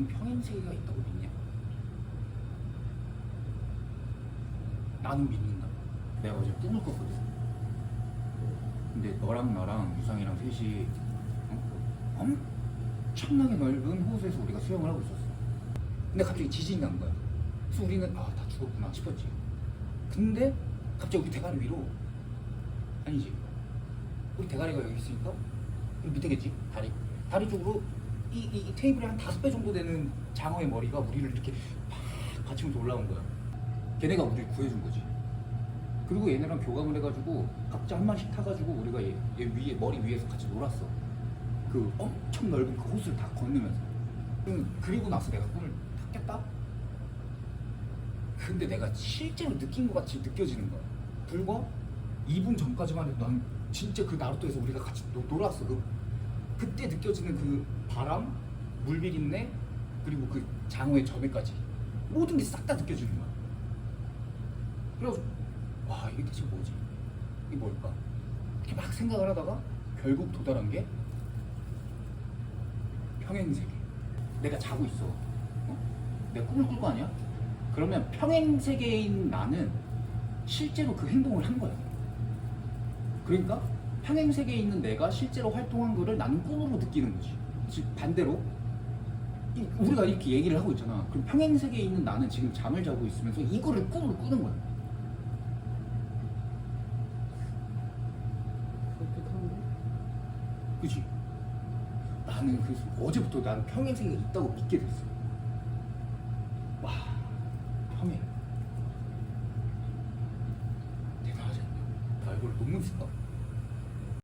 너는 평행세계가 있다고 믿냐? 나는 믿는다. 내가 어제 꿈을 꿨거든. 근데 너랑 나랑 유상이랑 셋이 어? 엄청나게 넓은 호수에서 우리가 수영을 하고 있었어. 근데 갑자기 지진이 난 거야. 그래서 우리는 아 다 죽었구나 싶었지. 근데 갑자기 우리 대가리 위로 아니지. 우리 대가리가 여기 있으니까 우리 밑에겠지 다리. 다리 쪽으로 이, 이, 이 테이블에 한 다섯 배 정도 되는 장어의 머리가 우리를 이렇게 팍 받치면서 올라온 거야. 걔네가 우리를 구해준 거지. 그리고 얘네랑 교감을 해가지고 각자 한 마리씩 타가지고 우리가 얘, 얘 위에 머리 위에서 같이 놀았어. 그 엄청 넓은 그 호수를 다 건너면서. 음, 그리고 나서 내가 꿈을 탁 깼다. 근데 내가 실제로 느낀 것 같이 느껴지는 거야. 불과 2분 전까지만 해도 난 진짜 그 나루토에서 우리가 같이 노, 놀았어. 그, 그때 느껴지는 그 바람, 물 비린내, 그리고 그 장어의 점에까지 모든 게 싹 다 느껴지는 거야. 그래서 와 이게 대체 뭐지? 이게 뭘까? 이렇게 막 생각을 하다가 결국 도달한 게 평행 세계. 내가 자고 있어. 어? 내가 꿈을 꿀거 아니야? 그러면 평행 세계인 나는 실제로 그 행동을 한 거야. 그러니까 평행 세계에 있는 내가 실제로 활동한 거를 나는 꿈으로 느끼는 거지. 즉 반대로 이- 우리가 이렇게 얘기를 하고 있잖아. 그럼 평행 세계에 있는 나는 지금 잠을 자고 있으면서 이거를 꿈으로 꾸는 거야. 그지? 나는 그래서 어제부터 나는 평행 세계가 있다고 믿게 됐어. 와, 평행. 대단하지 않냐? 나 이걸 논문 쓸까?